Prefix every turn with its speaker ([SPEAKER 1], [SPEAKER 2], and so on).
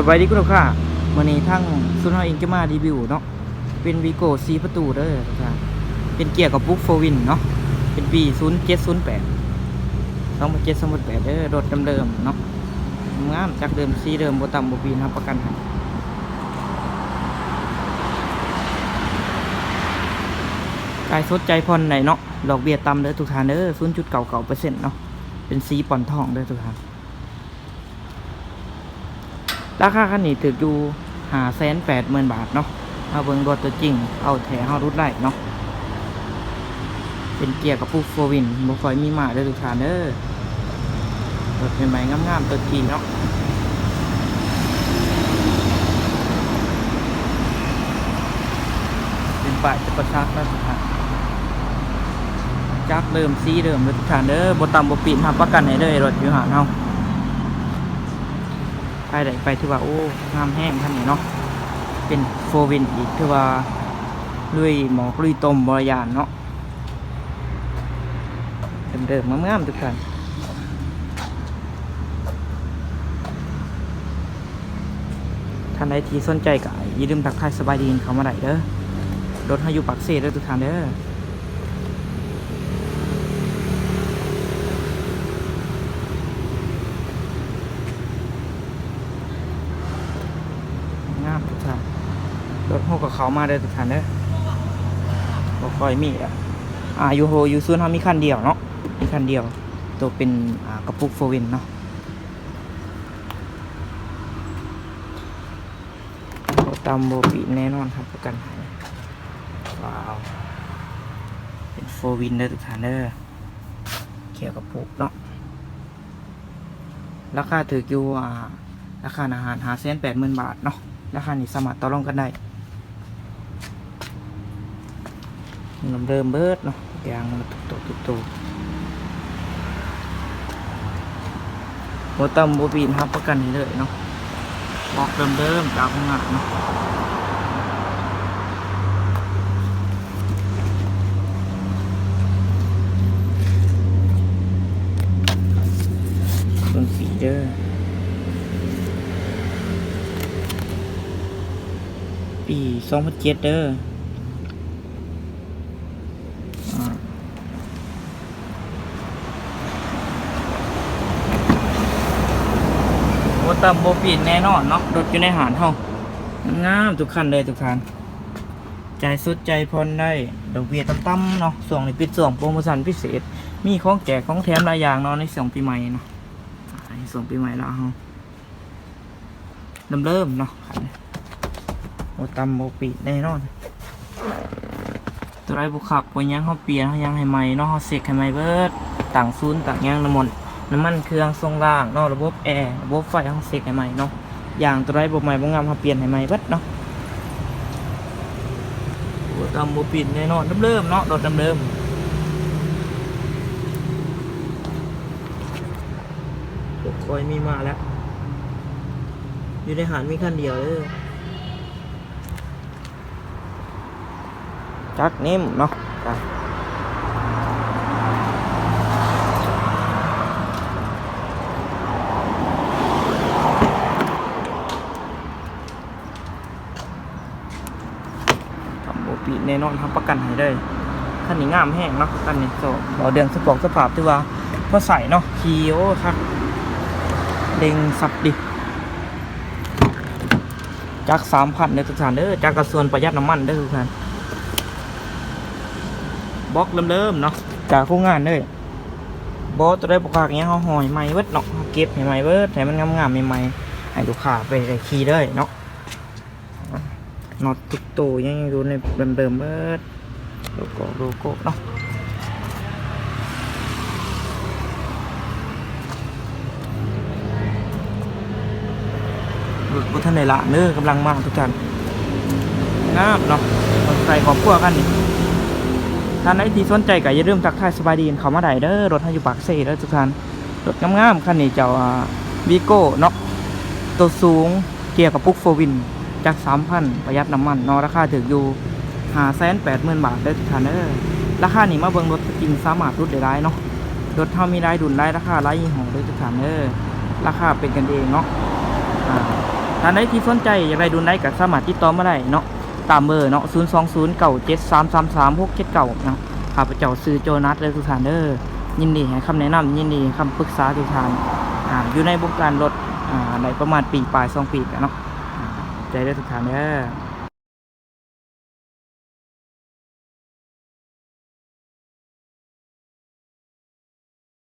[SPEAKER 1] สบายดีคุณลูกค้าวันนี้ทั้งซุนเฮาเองจะมารีวิวเนาะ เป็นวีโก้สีประตูเด้อทุกท่านเป็นเกียร์กับปุ๊กโฟวินเนาะ เป็นปี0708 2007 2008เด้อรถเดิมๆเนาะงามจากเดิมสีเดิมโบต่ำบ่ปีนะครับประกันให้กายสดใจผ่อนไหนเนาะ ดอกเบี้ยต่ำเด้อทุกท่านเด้อ0.99%เนาะ เป็นสีป่อนทองเด้อทุกท่าน ราคาคันนี้ถืออยู่หาแสนแปดหมื่นบาทเนาะเอาเบิ่งรถตัวจริง เอาแถเฮารุดไล่เนาะเป็นเกียร์กับปุ๊กโฟวินบ่คอยมีมาเด้อทุกท่านเด้อรถใหม่ๆงามๆตัวจริงเนาะเป็นป้ายจะประชาติทุกท่านจักเริ่มซีเริ่มทุกท่านเด้อบ่ต่ำบ่ปีนรับประกันให้เลยรถอยู่หาเฮา ไปไหนไปที่ว่าโอ้น้ำแห้งท่านนี่เนาะเป็นโฟวินอีกที่ว่าลุยหมอกลุยตมบริยานเนาะเดิมๆงามๆทุกท่านท่านใดที่สนใจก็อย่าลืมทักทายสบายดีเข้ามาได้เด้อรถให้อยู่ปักเซ่เด้อทุกท่านเด้อ งามทุ กท่านรถหกกับเขามาได้ทุกท่านเด้อบ่ค่อยมีอะอ่ายูโฮยูซูนเขามีคันเดียวเนาะมีคันเดียว ตัวเป็นอ่ากระปุกโฟวินเนาะบ่ตามโบปีแน่นอนครับประกันให้ว้าว เป็นโฟวินเด้อทุกท่านเด้อเกี่ยวกับปุกเนาะราคาถืออยู่อ่าราคาอาหารหาเส้นแปดหมื่นบาทเนาะ ราคานี้สามารถต่อรองกันได้นมเดิมเบิดเนาะยางมันตุกโตตุกโตหัวต่ำโบปีนครับประกันให้เลยเนาะบอกเดิมเดิมจากงานเนาะส่วนสีเด้อ ปีสองพันเจ็ดเด้ออ่าโอ้ต่ำโบปีนแน่นอนเนาะรถอยู่ในหานห้องงามทุกคันเลยทุกคันใจสุดใจพรได้ดอกเบี้ยต่ำๆเนาะส่วงในปิดส่วงโปรโมชั่นพิเศษ มีของแจกของแถมหลายอย่างเนาะในส่วงปีใหม่เนาะในส่วงปีใหม่แล้วเฮาเริ่มเนาะ โอตำโมปีแน่นอน ตัวไรบุขับปยังเขาเปลี่ยนเขายังให้ใหม่เนาะเขาเสกให้ใหม่เบิดต่างซูนต่างยางน้ำมันน้ำมันเครื่องทรงล่างเนาะระบบแอร์ระบบไฟเขาเสกให้ใหม่เนาะอย่างตัวไรบบใหม่บงงามเขาเปลี่ยนให้ใหม่เบิดเนาะโอตำโมปีแน่นอนเริ่มเนาะรถเริ่มคอยมีมาแล้ว อยู่ในหารมีคันเดียวเลย จักนิ่มเนาะจ้ะทำโบปีแน่นอนทำประกันให้ได้ท่านนี้งามแห้งเนาะท่านนี้โซเราเดือนสปอกสภาพที่ว่าพอใส่เนาะคีโอครับเด้งสับดิจักสามพันเด้อทุกท่านเด้อจักกระส่วนประหยัดน้ำมันเด้อทุกท่าน บล็อกเริ่มๆเนาะจากครงงานเลยบอสจะได้ประกาศเงี้ยเขาหอยใหม่เบิดเนาะเก็บใหม่เบิร์ดให้มันงามๆใหม่ๆให้ลูกค้าไปขี่เลยเนาะน็อตทุกตัวยังอยู่ในเดิมๆเบิร์ดโลโก้โลโก้เนาะรถบุทันในละเนื้อกำลังมากทุกท่านงามเนาะคนใส่ขอบพัวกันนี่ ท่านใดที่สนใจก็อย่าลืมทักทายสบายดีเข้ามาได้เด้อรถให้อยู่ปากเซ่เด้อทุกท่านรถงามๆคันนี้เจ้าวีโก้เนาะตัวสูงเกียร์กับปุ๊กโฟวินจาก3,000ประหยัดน้ำมันเนาะราคาถึงอยู่580,000บาทเด้อทุกท่านเด้อราคานี้มาเบิ่งรถจริงสามารถรุดได้หลายเนาะรถเฮามีหลายดุลหลายราคาหลายยี่ห้อเด้อทุกท่านเด้อราคาเป็นกันเองเนาะอ่าท่านใดที่สนใจอยากได้ดูได้ก็สามารถติดต่อมาได้เนาะ ตามเบอร์เนาะ0 2 0 9 7 3 3 3 6 7 9เนาะข้าพเจ้าซื้อโจนัสเลยทุกท่านเด้อยินดีให้คำแนะนำยินดีคำปรึกษาทุกท่านอ่าอยู่ในวงการรถอ่าในประมาณปีปลายสองปีกันเนาะใจได้ทุกท่านเด้อ